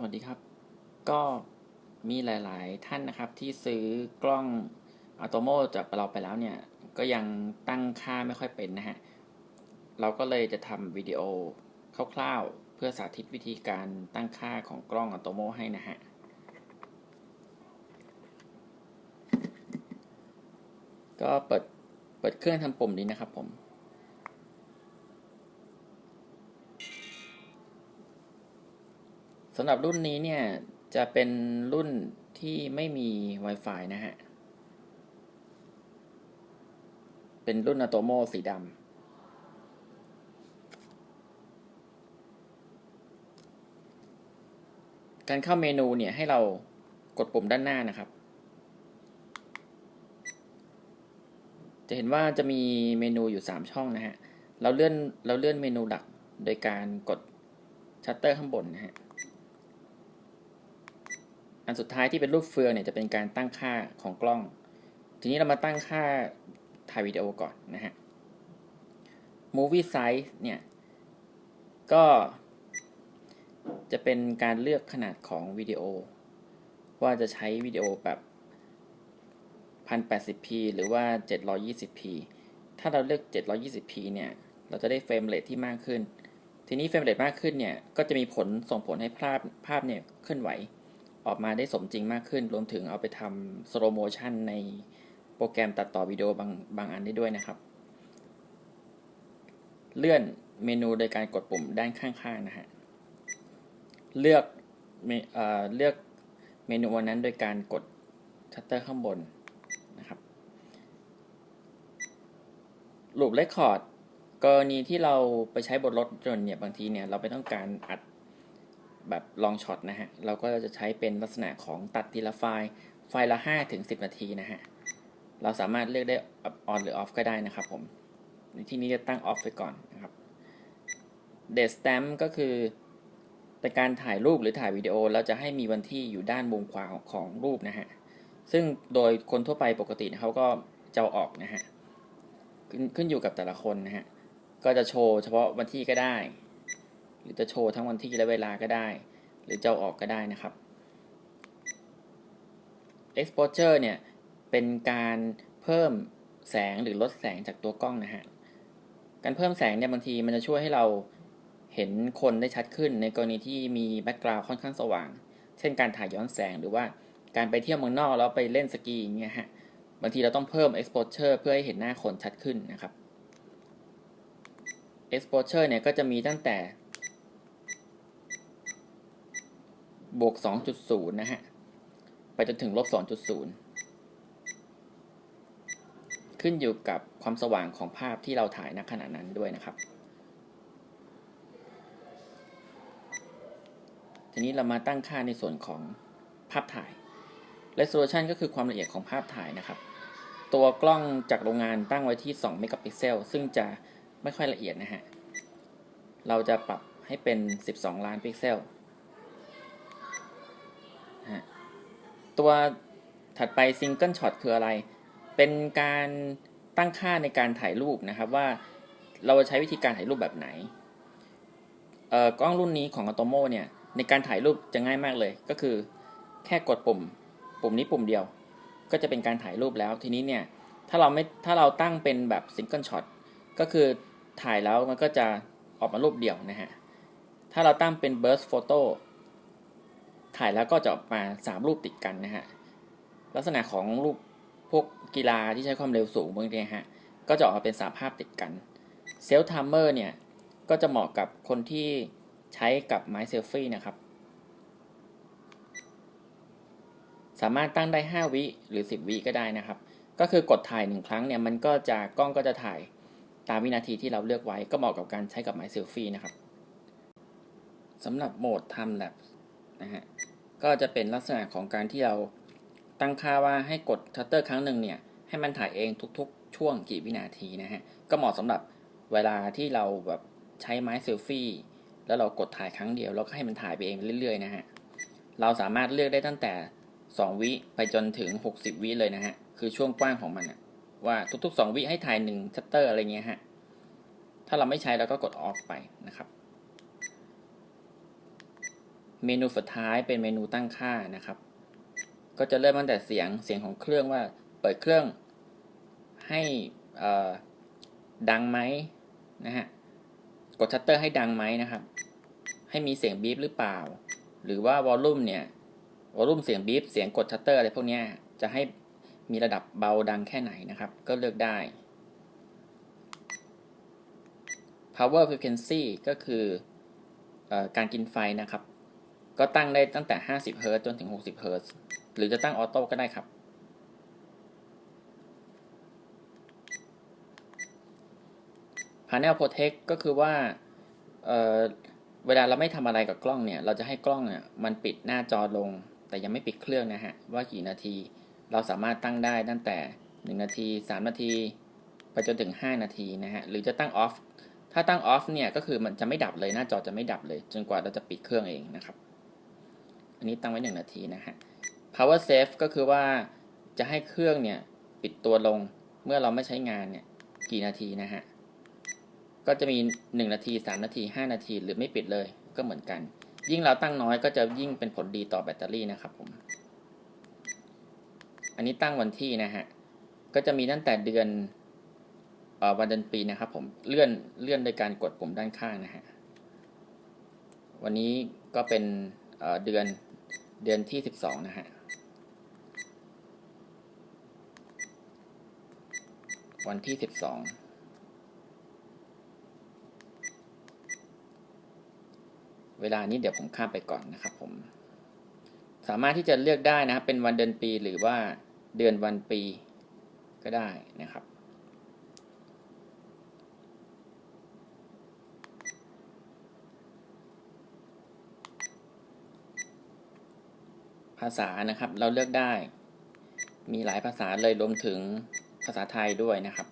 สวัสดีครับ ก็มีหลาย ๆ ท่านนะครับที่ซื้อกล้องอัตโมจากเราไปแล้วเนี่ย ก็ยังตั้งค่าไม่ค่อยเป็นนะฮะ เราก็เลยจะทำวิดีโอคร่าว ๆ เพื่อสาธิตวิธีการตั้งค่าของกล้องอัตโมให้นะฮะ ก็เปิดเปิดเครื่องทำปุ่มนี้นะครับผม สำหรับรุ่นนี้เนี่ย จะเป็นรุ่นที่ไม่มี Wi-Fi นะฮะ เป็นรุ่น Atomo สีดำการเข้าเมนูเนี่ยให้เรากดปุ่มด้านหน้านะครับ จะเห็นว่าจะมีเมนูอยู่ 3 ช่องนะฮะ เราเลื่อนเราเลื่อนเมนูหลักโดยการกดชัตเตอร์ข้างบนนะฮะ อันสุดท้ายที่เป็นรูปเฟืองเนี่ยจะเป็นการตั้งค่าของกล้อง ทีนี้เรามาตั้งค่าถ่ายวิดีโอก่อนนะฮะ movie size เนี่ยก็จะเป็นการเลือกขนาดของวิดีโอ ว่าจะใช้วิดีโอแบบ 1080p หรือว่า 720p ถ้าเราเลือก 720p เนี่ยเราจะได้เฟรมเรทที่มากขึ้น ทีนี้เฟรมเรทมากขึ้นเนี่ยก็จะมีผลส่งผลให้ภาพภาพเนี่ยเคลื่อนไหว ออกมาได้สมจริงมากขึ้น รวมถึงเอาไปทำสโลโมชันในโปรแกรมตัดต่อวิดีโอบางบางอันได้ด้วยนะครับ เลื่อนเมนูโดยการกดปุ่มด้านข้างๆนะฮะ เลือกเมเอ่อเลือกเมนูวันนั้นโดยการกดชัตเตอร์ข้างบนนะครับลูปเรคคอร์ดกรณีที่เราไปใช้บนรถยนต์เนี่ยบางทีเนี่ยเราไปต้องการอัด แบบลองช็อตนะฮะ เราก็จะใช้เป็นลักษณะของตัดทีละไฟล์ ไฟล์ละ5ถึง10 นาทีนะฮะ เราสามารถเลือกได้ on หรือ off ก็ได้นะครับผม ในที่นี้จะตั้ง off ไปก่อนนะครับ date stamp ก็คือเป็นการถ่ายรูปหรือถ่ายวิดีโอแล้วจะให้มีวันที่อยู่ด้านมุมขวาของรูปนะฮะ ซึ่งโดยคนทั่วไปปกติเขาก็จะออกนะฮะ ขึ้นขึ้นอยู่กับแต่ละคนนะฮะ ก็จะโชว์เฉพาะวันที่ก็ได้ รือจะโชว์ทั้งวันที่และเวลาก็ได้ หรือจะออกก็ได้นะครับ exposure เนี่ยเป็นการเพิ่มแสงหรือลดแสงจากตัวกล้องนะฮะ การเพิ่มแสงเนี่ยบางทีมันจะช่วยให้เราเห็นคนได้ชัดขึ้นในกรณีที่มีแบ็กกราวด์ค่อนข้างสว่าง เช่นการถ่ายย้อนแสงหรือว่าการไปเที่ยวเมืองนอกแล้วไปเล่นสกีอย่างเงี้ยฮะ บางทีเราต้องเพิ่ม exposure เพื่อให้เห็นหน้าคนชัดขึ้นนะครับ exposure เนี่ยก็จะมีตั้งแต่ บวก 2.0 นะฮะ ไปจนถึงลบ 2.0 ขึ้นอยู่กับความสว่างของภาพที่เราถ่ายณขณะนั้นด้วยนะครับ ทีนี้เรามาตั้งค่าในส่วนของภาพถ่าย resolution ก็คือความละเอียดของภาพถ่ายนะครับ ตัวกล้องจากโรงงานตั้งไว้ที่ 2 เมกะพิกเซล ซึ่งจะไม่ค่อยละเอียดนะฮะ เราจะปรับให้เป็น 12 ล้านพิกเซล ตัวถัดไป Single Shot คืออะไร เป็นการตั้งค่าในการถ่ายรูปนะครับว่าเราจะใช้วิธีการถ่ายรูปแบบไหนเอ่อกล้องรุ่นนี้ของ Atomo เนี่ยในการถ่ายรูปจะง่ายมากเลย ก็คือแค่กดปุ่ม ปุ่มนี้ปุ่มเดียว ก็จะเป็นการถ่ายรูปแล้วทีนี้เนี่ยถ้าเราไม่ถ้าเราตั้งเป็นแบบ Single Shot ก็คือถ่ายแล้วมันก็จะออกมารูปเดียวนะฮะถ้าเราตั้งเป็น Burst Photo ถ่ายแล้วก็จะออกมา 3 รูปติดกันนะฮะ ลักษณะของรูปพวกกีฬาที่ใช้ความเร็วสูงบางทีฮะ ก็จะออกมาเป็นสาภาพติดกัน เซลท์ไทม์เมอร์เนี่ย ก็จะเหมาะกับคนที่ใช้กับไม้เซลฟี่นะครับ สามารถตั้งได้ 5 วิหรือ 10 วิก็ได้นะครับ ก็คือกดถ่ายหนึ่งครั้งเนี่ย มันก็จะกล้องก็จะถ่ายตามวินาทีที่เราเลือกไว้ ก็เหมาะกับการใช้กับไม้เซลฟี่นะครับสำหรับโหมด Time Lapse นะฮะก็จะเป็นลักษณะของการที่เราตั้งค่าว่าให้กดชัตเตอร์ครั้งหนึ่งเนี่ยให้มันถ่ายเองทุกๆ ช่วงกี่วินาทีนะฮะก็เหมาะสำหรับเวลาที่เราแบบใช้ไม้เซลฟี่แล้วเรากดถ่ายครั้งเดียวแล้วก็ให้มันถ่ายไปเองเรื่อยๆนะฮะเราสามารถเลือกได้ตั้งแต่ 2 วิไปจนถึง 60 วิเลยนะฮะคือช่วงกว้างของมันนะว่าทุกๆ 2 วิให้ถ่าย1ชัตเตอร์อะไรเงี้ยฮะถ้าเราไม่ใช้เราก็กดออฟไปนะครับ เมนูสุดท้ายเป็นเมนูตั้งค่านะครับ ก็จะเริ่มตั้งแต่เสียงเสียงของเครื่องว่าเปิดเครื่องให้ดังไหมนะฮะกดชัตเตอร์ให้ดังไหมนะครับ ให้มีเสียงบีบหรือเปล่า หรือว่าวอลลุ่มเนี่ยวอลลุ่มเสียงบีบเสียงกดชัตเตอร์อะไรพวกนี้จะให้มีระดับเบาดังแค่ไหนนะครับ ก็เลือกได้ power frequency ก็คือออการกินไฟนะครับ ก็ตั้งได้ตั้งแต่ 50เฮิรตจนถึง 60เฮิรตหรือจะตั้งออโต้ก็ได้ครับ Panel Protect ก็คือว่าเออเวลาเราไม่ทำอะไรกับกล้องเนี่ย เราจะให้กล้องเนี่ยมันปิดหน้าจอลง แต่ยังไม่ปิดเครื่องนะฮะ ว่ากี่นาที เราสามารถตั้งได้ตั้งแต่ 1 นาที 3 นาที ไปจนถึง 5 นาทีนะฮะ หรือจะตั้งออฟ ถ้าตั้งออฟเนี่ย ก็คือมันจะไม่ดับเลย หน้าจอจะไม่ดับเลย จนกว่าเราจะปิดเครื่องเองนะครับ อันนี้ตั้งไว้ 1 นาทีนะฮะ power save ก็คือว่าจะให้เครื่องเนี่ยปิดตัวลงเมื่อเราไม่ใช้งานเนี่ยกี่นาทีนะฮะ ก็จะมี 1 นาที 3 นาที 5 นาที หรือไม่ปิดเลยก็เหมือนกัน ยิ่งเราตั้งน้อยก็จะยิ่งเป็นผลดีต่อแบตเตอรี่นะครับผม อันนี้ตั้งวันที่นะฮะ ก็จะมีตั้งแต่เดือนออวันเดือนปีนะครับผมเลื่อนเลื่อนโดยการกดปุ่มด้านข้างนะฮะ วันนี้ก็เป็นเอ่อน เดือนเดือนที่12นะฮะวันที่12เวลานี้เดี๋ยวผมข้ามไปก่อนนะครับผม สามารถที่จะเลือกได้นะครับเป็นวันเดือนปีหรือว่าเดือนวันปีก็ได้นะครับ ภาษานะครับ เราเลือกได้ มีหลายภาษาเลยรวมถึงภาษาไทยด้วยนะครับ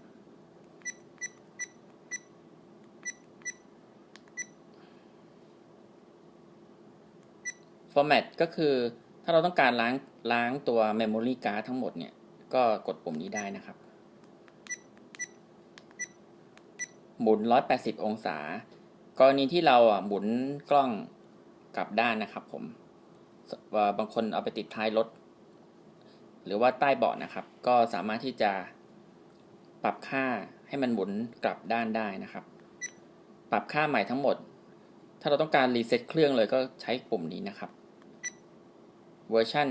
format ก็คือถ้าเราต้องการล้างล้างตัว memory card ทั้งหมดเนี่ย ก็กดปุ่มนี้ได้นะครับ หมุน 180 องศากรณีที่เราอะหมุนกล้องกลับด้านนะครับผม บางคนเอาไปติดท้ายรถ หรือว่าใต้เบาะนะครับ ก็สามารถที่จะปรับค่าให้มันหมุนกลับด้านได้นะครับ ปรับค่าใหม่ทั้งหมด ถ้าเราต้องการรีเซ็ตเครื่องเลยก็ใช้ปุ่มนี้นะครับ เวอร์ชัน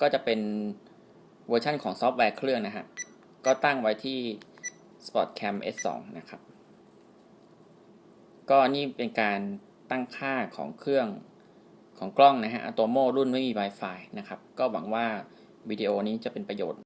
ก็จะเป็นเวอร์ชันของซอฟต์แวร์เครื่องนะฮะ ก็ตั้งไว้ที่ SpotCam S2 นะครับ ก็นี่เป็นการตั้งค่าของเครื่อง ของกล้องนะฮะอะโตโมรุ่นไม่มี Wi-Fi นะครับ ก็หวังว่าวิดีโอนี้จะเป็นประโยชน์